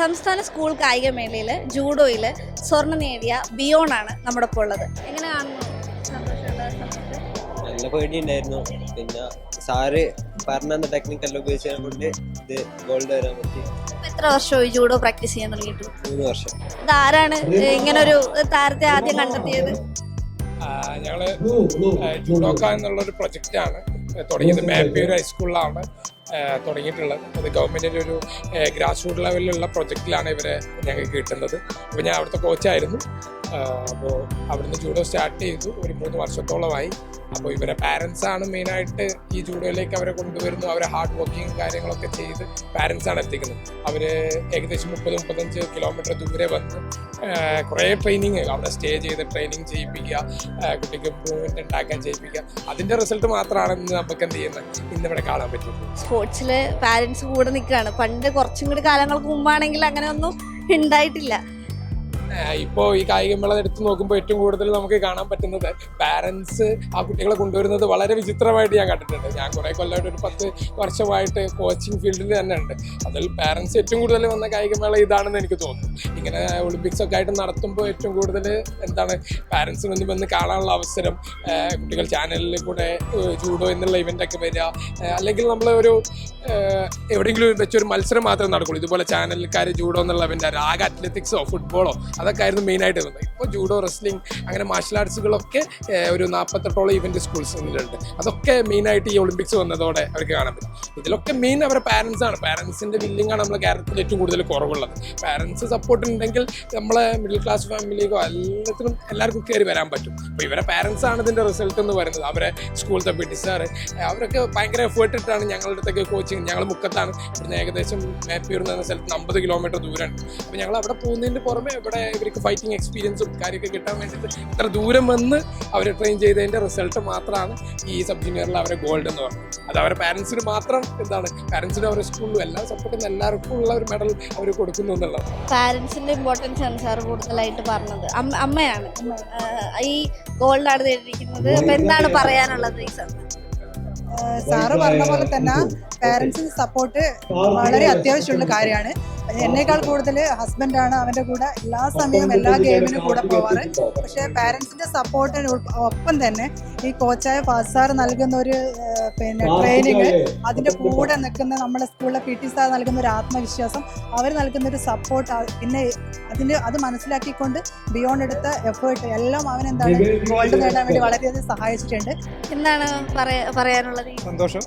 സംസ്ഥാന സ്കൂൾ കായികമേളയിൽ ജൂഡോയിൽ സ്വർണം നേടിയ ബിയോൺ ആണ് നമ്മുടെ ഇപ്പോൾ ഉള്ളത്. എങ്ങനെ കാണുന്നു? നല്ല പേടിയുണ്ടായിരുന്നു. പിന്നെ സാറ് പറഞ്ഞ ടെക്നിക്കൽ ഉപയോഗിച്ചത് കൊണ്ട് ഇത് ഗോൾഡ് വരാൻ പറ്റി. എത്ര വർഷമായി ജൂഡോ പ്രാക്ടീസ് ചെയ്യാൻ തുടങ്ങിയിട്ട്? മൂന്ന് വർഷം. ഇതാരാണ് ഇങ്ങനെ ഒരു താരത്തെ ആദ്യം കണ്ടെത്തിയത്? ഞങ്ങൾ എന്നുള്ള ജൂഡോക്ക എന്നുള്ളൊരു പ്രൊജക്റ്റാണ് തുടങ്ങിയത്. മാപ്പേര് ഹൈസ്കൂളിലാണ് തുടങ്ങിയിട്ടുള്ളത്. അത് ഗവൺമെന്റിന്റെ ഒരു ഗ്രാസ് റൂട്ട് ലെവലിലുള്ള പ്രൊജക്റ്റിലാണ് ഇവരെ ഞങ്ങൾക്ക് കിട്ടുന്നത്. അപ്പോൾ ഞാൻ അവിടുത്തെ കോച്ചായിരുന്നു. അപ്പോൾ അവിടുന്ന് ജൂഡോ സ്റ്റാർട്ട് ചെയ്തു. ഒരു മൂന്ന് വർഷത്തോളമായി. അപ്പോൾ ഇവരെ പാരൻസ് ആണ് മെയിനായിട്ട് ഈ ജൂഡോയിലേക്ക് അവരെ കൊണ്ടുവരുന്നു. അവരെ ഹാർഡ് വർക്കിങ് കാര്യങ്ങളൊക്കെ ചെയ്ത് പാരൻസ് ആണ് എത്തിക്കുന്നത്. അവർ ഏകദേശം മുപ്പത് മുപ്പത്തഞ്ച് കിലോമീറ്റർ ദൂരെ വന്ന് കുറേ ട്രെയിനിങ് അവിടെ സ്റ്റേ ചെയ്ത് ട്രെയിനിങ് ചെയ്യിപ്പിക്കുക കുട്ടിക്ക് ഇമ്പ്രൂവ്മെന്റ് ഉണ്ടാക്കാൻ ചെയ്യിപ്പിക്കുക. അതിന്റെ റിസൾട്ട് മാത്രമാണ് ഇന്ന് നമുക്ക് എന്ത് ചെയ്യുന്നത്? ഇന്ന് ഇവിടെ കാണാൻ പറ്റുന്നത് സ്പോർട്സിൽ പാരൻസ് കൂടെ നിൽക്കുകയാണ്. പണ്ട് കുറച്ചും കൂടി കാലങ്ങൾക്ക് മുമ്പാണെങ്കിൽ അങ്ങനെ ഒന്നും ഉണ്ടായിട്ടില്ല. ഇപ്പോൾ ഈ കായികമേള എടുത്ത് നോക്കുമ്പോൾ ഏറ്റവും കൂടുതൽ നമുക്ക് കാണാൻ പറ്റുന്നത് പാരൻസ് ആ കുട്ടികളെ കൊണ്ടുവരുന്നത് വളരെ വിചിത്രമായിട്ട് ഞാൻ കണ്ടിട്ടുണ്ട്. ഞാൻ കുറേ കൊല്ലമായിട്ട് ഒരു പത്ത് വർഷമായിട്ട് കോച്ചിങ് ഫീൽഡിൽ തന്നെ ഉണ്ട്. അതിൽ പാരൻസ് ഏറ്റവും കൂടുതൽ വന്ന കായികമേള ഇതാണെന്ന് എനിക്ക് തോന്നുന്നു. ഇങ്ങനെ ഒളിമ്പിക്സ് ഒക്കെ ആയിട്ട് നടത്തുമ്പോൾ ഏറ്റവും കൂടുതൽ എന്താണ് പാരൻസിന് ഒന്ന് വന്ന് കാണാനുള്ള അവസരം കുട്ടികൾ ചാനലിൽ കൂടെ ജൂഡോ എന്നുള്ള ഇവന്റൊക്കെ വരിക അല്ലെങ്കിൽ നമ്മൾ ഒരു എവിടെയെങ്കിലും വെച്ചൊരു മത്സരം മാത്രമേ നടക്കുള്ളൂ. ഇതുപോലെ ചാനലുകാർ ജൂഡോ എന്നുള്ള ഇവന്റ് ആകെ അത്ലറ്റിക്സോ ഫുട്ബോളോ അതൊക്കെ ആയിരുന്നു മെയിനായിട്ട് വരുന്നത് ഇപ്പോൾ ജൂഡോ റെസ്ലിംഗ് അങ്ങനെ മാർഷൽ ആർട്സുകളൊക്കെ ഒരു നാൽപ്പത്തെട്ടോളം ഇവന്റ് ഉണ്ട് അതൊക്കെ മെയിനായിട്ട് ഈ ഒളിമ്പിക്സ് വന്നതോടെ അവർക്ക് കാണാൻ പറ്റും. ഇതിലൊക്കെ മെയിൻ അവരുടെ പാരൻസ് ആണ്. പാരൻസിന്റെ ബില്ലിങ്ങാണ് ആണ് നമ്മുടെ കേരളത്തിൽ ഏറ്റവും കൂടുതൽ കുറവുള്ളത്. പാരൻസ് സപ്പോർട്ട് ഉണ്ടെങ്കിൽ നമ്മളെ മിഡിൽ ക്ലാസ് ഫാമിലിക്കോ എല്ലാത്തിനും എല്ലാവർക്കും കയറി വരാൻ പറ്റും. അപ്പോൾ ഇവരെ പാരൻസ് ആണ് ഇതിന്റെ റിസൾട്ട് എന്ന് പറയുന്നത്. അവരെ സ്കൂളിലത്തെ പി അവരൊക്കെ ഭയങ്കര എഫേർട്ട് ഇട്ടാണ് ഞങ്ങളുടെ അടുത്തൊക്കെ കോച്ചിങ് ഞങ്ങൾ മുക്കത്താണ്. ഇവിടുന്ന് ഏകദേശം മേപ്പൂർ എന്ന സ്ഥലത്ത് അമ്പത് കിലോമീറ്റർ ദൂരമുണ്ട്. അപ്പോൾ ഞങ്ങൾ അവിടെ പോകുന്നതിന് പുറമെ ഇവിടെ ഇവർക്ക് ഫൈറ്റിംഗ് എക്സ്പീരിയൻസും കാര്യമൊക്കെ കിട്ടാൻ വേണ്ടിയിട്ട് ഇത്ര ദൂരം വന്ന് അവരെ ട്രെയിൻ ചെയ്തതിന്റെ റിസൾട്ട് മാത്രമാണ് ഈ സബ് ജൂനിയറിൽ അവരെ ഗോൾഡ് എന്ന് പറയുന്നത് അത് അവരെ പാരൻസിന് മാത്രം എന്താണ്? പാരൻസിന് അവരുടെ സ്കൂളിലും എല്ലാ സപ്പോർട്ടും എല്ലാവർക്കും ഉള്ള ഒരു മെഡൽ അവർ കൊടുക്കുന്നു എന്നുള്ളത് പാരൻസിന്റെ ഇമ്പോർട്ടൻസ് ആണ് സാർ കൂടുതലായിട്ട് പറഞ്ഞത്. അമ്മയാണ്. ഈ ഗോൾഡാണ് നേടിയിരിക്കുന്നത്. അപ്പം എന്താണ് പറയാനുള്ളത് ഈ ഏഹ് സാറ് പറഞ്ഞ പോലെ തന്നെ പാരൻസിന് സപ്പോർട്ട് വളരെ അത്യാവശ്യമുള്ള കാര്യമാണ്. എന്നേക്കാൾ കൂടുതൽ ഹസ്ബൻഡാണ് അവന്റെ കൂടെ. എല്ലാ സമയവും എല്ലാ ഗെയിമിനും കൂടെ പോവാറ്. പക്ഷേ പാരൻസിന്റെ സപ്പോർട്ടിന് ഒപ്പം തന്നെ ഈ കോച്ചായ ഫാസാർ നൽകുന്ന ഒരു പിന്നെ ട്രെയിനിങ് അതിന്റെ കൂടെ നിൽക്കുന്ന നമ്മുടെ സ്കൂളിലെ പി ടി സാർ നൽകുന്ന ഒരു ആത്മവിശ്വാസം അവർ നൽകുന്ന ഒരു സപ്പോർട്ട് പിന്നെ അതിന് അത് മനസ്സിലാക്കിക്കൊണ്ട് ബിയോണ്ട് എടുത്ത എഫേർട്ട് എല്ലാം അവൻ എന്താണ് ഗോൾഡ് നേടാൻ വേണ്ടി വളരെയധികം സഹായിച്ചിട്ടുണ്ട്. എന്താണ് പറയാ പറയാനുള്ളത്? സന്തോഷം.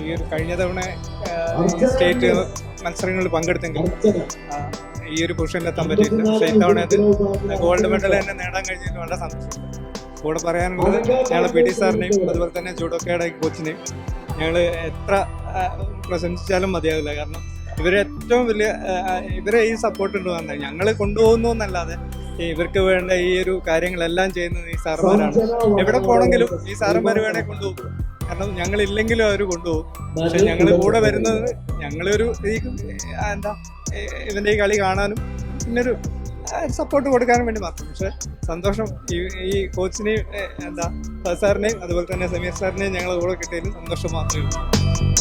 ഈ ഒരു കഴിഞ്ഞ തവണ സ്റ്റേറ്റ് മത്സരങ്ങളിൽ പങ്കെടുത്തെങ്കിലും ഈ ഒരു പൊസിഷനിലെത്താൻ പറ്റിയില്ല പക്ഷേ ഇത്തവണ അത് ഗോൾഡ് മെഡൽ തന്നെ നേടാൻ കഴിഞ്ഞതിൽ വളരെ സന്തോഷമുണ്ട്. കൂടെ പറയാനുള്ളത് ഞങ്ങൾ പി ടി സാറിനെയും അതുപോലെ തന്നെ ജൂഡോക്കയുടെ കോച്ചിനെയും ഞങ്ങൾ എത്ര പ്രശംസിച്ചാലും മതിയാവില്ല. കാരണം ഇവരെ ഏറ്റവും വലിയ ഇവരെ ഈ സപ്പോർട്ട് ഉണ്ട് വന്നത് ഞങ്ങൾ കൊണ്ടുപോകുന്നു എന്നല്ലാതെ ഇവർക്ക് വേണ്ട ഈ ഒരു കാര്യങ്ങളെല്ലാം ചെയ്യുന്നത് ഈ സാറുമാരാണ്. എവിടെ പോകണമെങ്കിലും ഈ സാറുമാർ വേണേ കൊണ്ടുപോകും. കാരണം ഞങ്ങൾ ഇല്ലെങ്കിലും അവർ കൊണ്ടുപോകും പക്ഷെ ഞങ്ങൾ കൂടെ വരുന്നത് ഞങ്ങളൊരു ഈ എന്താ ഇവന്റെ ഈ കളി കാണാനും പിന്നൊരു സപ്പോർട്ട് കൊടുക്കാനും വേണ്ടി മാത്രം. പക്ഷെ സന്തോഷം ഈ ഈ കോച്ചിനെയും എന്താ സാറിനെയും അതുപോലെ തന്നെ സമീർ സാറിനെയും ഞങ്ങൾ കൂടെ കിട്ടിയതിൽ സന്തോഷം മാത്രമേ ഉള്ളൂ.